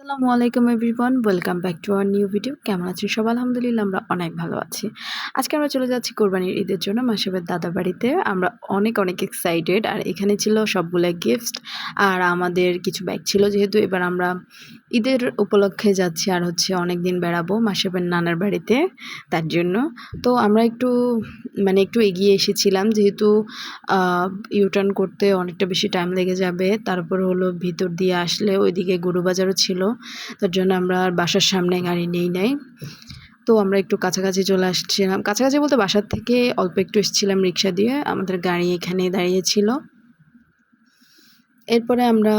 আসসালামু আলাইকুম everyone, welcome back to our new video. কেমন আছি সব আলহামদুলিল্লাহ, আমরা অনেক ভালো আছি। আজকে আমরা চলে যাচ্ছি কোরবানির ঈদের জন্য মাসেবের দাদা বাড়িতে। আমরা অনেক অনেক এক্সাইটেড আর এখানে ছিল সবগুলো গিফট আর আমাদের কিছু ব্যাগ ছিল যেহেতু এবার আমরা ঈদের উপলক্ষে যাচ্ছি, আর হচ্ছে অনেক দিন বেড়াবো মাসেবের নানার বাড়িতে, তার জন্য। তো আমরা একটু মানে একটু এগিয়ে এসেছিলাম, যেহেতু ইউটার্ন করতে অনেকটা বেশি টাইম লেগে যাবে। তারপর হলো ভিতর দিয়ে আসলে ওইদিকে গরু বাজারও ছিল তার জন্য আমরা আর বাসার সামনে গাড়ি নেই নাই। তো আমরা একটু কাছাকাছি চলে আসছিলাম। কাছাকাছি বলতে বাসার থেকে অল্প একটু এসেছিলাম রিক্সা দিয়ে। আমাদের গাড়ি এখানে দাঁড়িয়েছিল এরপরে আমরা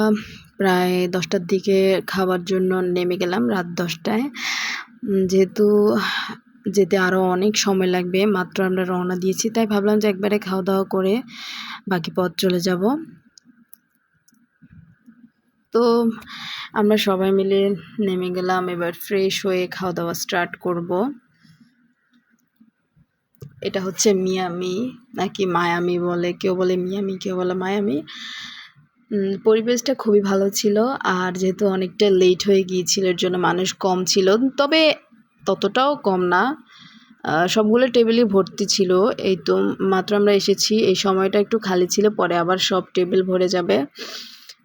প্রায় দশটার দিকে খাওয়ার জন্য নেমে গেলাম রাত দশটায়। যেহেতু যেতে আরও অনেক সময় লাগবে, মাত্র আমরা রওনা দিয়েছি, তাই ভাবলাম যে একবারে খাওয়া দাওয়া করে বাকি পথ চলে যাব। তো আমরা সবাই মিলে নেমে গেলাম, এবার ফ্রেশ হয়ে খাওয়া দাওয়া স্টার্ট করব। এটা হচ্ছে মিয়ামি, নাকি মায়ামি বলে, কেউ বলে মিয়ামি, কেউ বলে মায়ামি। পরিবেশটা খুবই ভালো ছিল, আর যেহেতু অনেকটা লেট হয়ে গিয়েছিল, এর জন্য মানুষ কম ছিল, তবে ততটাও কম না। সবগুলো টেবিলই ভর্তি ছিল, এই তো মাত্র আমরা এসেছি, এই সময়টা একটু খালি ছিল, পরে আবার সব টেবিল ভরে যাবে।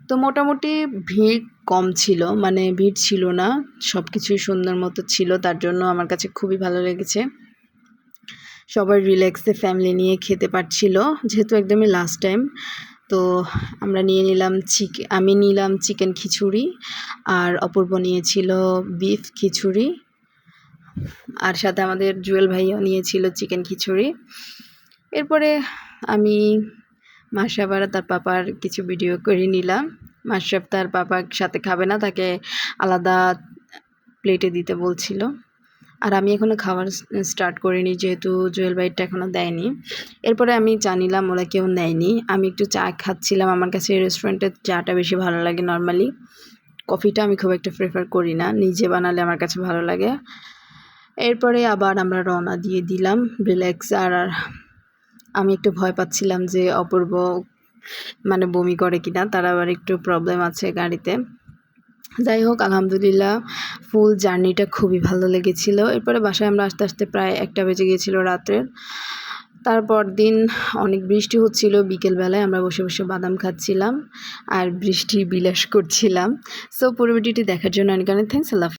তো মোটামুটি ভিড় কম ছিল মানে ভিড় ছিল না সব কিছুই সুন্দর মতো ছিল, তার জন্য আমার কাছে খুবই ভালো লেগেছে। সবাই রিল্যাক্সে ফ্যামিলি নিয়ে খেতে পারছিল, যেহেতু একদমই লাস্ট টাইম তো আমরা নিয়ে নিলাম চিকেন আমি নিলাম চিকেন খিচুড়ি, আর অপূর্ব নিয়েছিল বিফ খিচুড়ি, আর সাথে আমাদের জুয়েল ভাইও নিয়েছিল চিকেন খিচুড়ি। এরপরে আমি মাসাবার তার পাপার কিছু ভিডিও করে নিলাম। মাশরাফ তার পাপার সাথে খাবে না, তাকে আলাদা প্লেটে দিতে বলছিল। আর আমি এখনও খাবার স্টার্ট করিনি, যেহেতু জুয়েল বাইটটা এখনও দেয়নি। এরপরে আমি জানিলাম ওরা কেউ নেয়নি। আমি একটু চা খাচ্ছিলাম, আমার কাছে রেস্টুরেন্টের চাটা বেশি ভালো লাগে নর্মালি কফিটা আমি খুব একটা প্রেফার করি না, নিজে বানালে আমার কাছে ভালো লাগে। এরপরে আবার আমরা রওনা দিয়ে দিলাম রিল্যাক্স আর আমি একটু ভয় পাচ্ছিলাম যে অপূর্ব মানে বমি করে কিনা, তার আবার একটু প্রবলেম আছে গাড়িতে। যাই হোক, আলহামদুলিল্লাহ ফুল জার্নিটা খুবই ভালো লেগেছিল। এরপরে বাসায় আমরা আস্তে আস্তে প্রায় একটা বেজে গিয়েছিল রাত্রের তারপর দিন অনেক বৃষ্টি হচ্ছিল, বিকেলবেলায় আমরা বসে বসে বাদাম খাচ্ছিলাম আর বৃষ্টি বিলাস করছিলাম। সো পুরো ভিডিওটি দেখার জন্য অনেক অনেক থ্যাংকস আল্লাহ